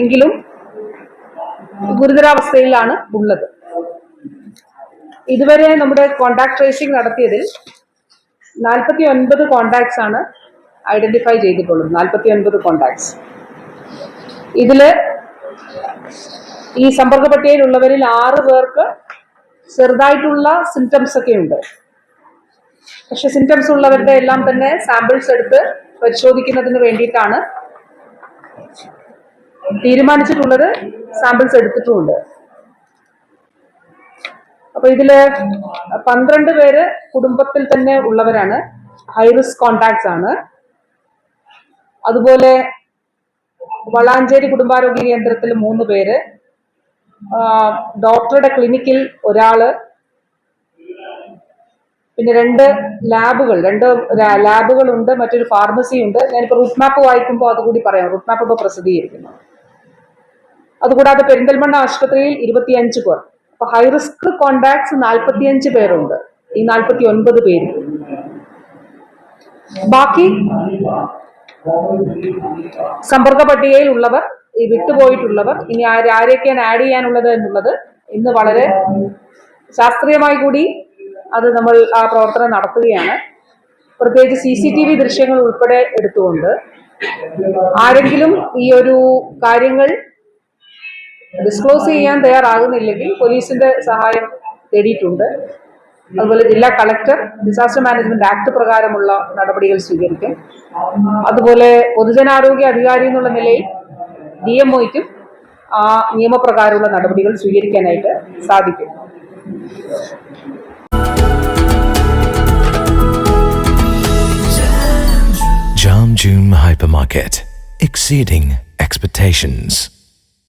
എങ്കിലും ഗുരുതരാവസ്ഥയിലാണ് ഉള്ളത്. ഇതുവരെ നമ്മുടെ കോണ്ടാക്ട് ട്രേസിംഗ് നടത്തിയതിൽ നാൽപ്പത്തി ഒൻപത് കോണ്ടാക്ട്സ് ആണ് ഐഡന്റിഫൈ ചെയ്തിട്ടുള്ളത്. നാൽപ്പത്തി ഒൻപത് കോണ്ടാക്ട്സ് ഇതിൽ ഈ സമ്പർക്ക പട്ടികയിലുള്ളവരിൽ ആറ് പേർക്ക് ചെറുതായിട്ടുള്ള സിംറ്റംസ് ഒക്കെ ഉണ്ട്. പക്ഷെ സിംറ്റംസ് ഉള്ളവരുടെ എല്ലാം തന്നെ സാമ്പിൾസ് എടുത്ത് പരിശോധിക്കുന്നതിന് വേണ്ടിയിട്ടാണ് തീരുമാനിച്ചിട്ടുള്ളത് സാമ്പിൾസ് എടുത്തിട്ടുമുണ്ട്. അപ്പൊ ഇതിൽ പന്ത്രണ്ട് പേര് കുടുംബത്തിൽ തന്നെ ഉള്ളവരാണ്. ഹൈ റിസ്ക് കോണ്ടാക്ട്സ് ആണ്. അതുപോലെ വളാഞ്ചേരി കുടുംബാരോഗ്യ കേന്ദ്രത്തിൽ മൂന്ന് പേര്. ഡോക്ടറുടെ ക്ലിനിക്കിൽ ഒരാൾ. പിന്നെ രണ്ട് ലാബുകൾ രണ്ട് ലാബുകളുണ്ട് മറ്റൊരു ഫാർമസി ഉണ്ട് ഞാനിപ്പോൾ റൂട്ട് മാപ്പ് വായിക്കുമ്പോൾ അതുകൂടി പറയാം. റൂട്ട് മാപ്പ് ഇപ്പോൾ പ്രസിദ്ധീകരിക്കുന്നു. അതുകൂടാതെ പെരിന്തൽമണ്ണ ആശുപത്രിയിൽ ഇരുപത്തിയഞ്ച് പേർ. അപ്പൊ ഹൈ റിസ്ക് കോണ്ടാക്ട്സ് നാൽപ്പത്തിയഞ്ച് പേരുണ്ട്. ഈ നാൽപ്പത്തി ഒൻപത് പേര്. ബാക്കി സമ്പർക്ക പട്ടികയിൽ ഉള്ളവർ ഈ വിട്ടുപോയിട്ടുള്ളവർ ഇനി ആര് ആരെയൊക്കെയാണ് ആഡ് ചെയ്യാനുള്ളത് എന്നുള്ളത് ഇന്ന് വളരെ ശാസ്ത്രീയമായി കൂടി അത് നമ്മൾ ആ പ്രവർത്തനം നടത്തുകയാണ്. പ്രത്യേകിച്ച് സി സി ടി വി ദൃശ്യങ്ങൾ ഉൾപ്പെടെ എടുത്തുകൊണ്ട് ആരെങ്കിലും ഈ ഒരു കാര്യങ്ങൾ ഡിസ്ക്ലോസ് ചെയ്യാൻ തയ്യാറാകുന്നില്ലെങ്കിൽ പോലീസിന്റെ സഹായം തേടിയിട്ടുണ്ട് അതുപോലെ ജില്ലാ കളക്ടർ ഡിസാസ്റ്റർ മാനേജ്മെന്റ് ആക്ട് പ്രകാരമുള്ള നടപടികൾ സ്വീകരിക്കും അതുപോലെ പൊതുജനാരോഗ്യ അധികാരി എന്നുള്ള നിലയിൽ ഡി എം ഒയ്ക്കും ആ നിയമപ്രകാരമുള്ള നടപടികൾ സ്വീകരിക്കാനായിട്ട് സാധിക്കും Jam June Hypermarket. Exceeding expectations.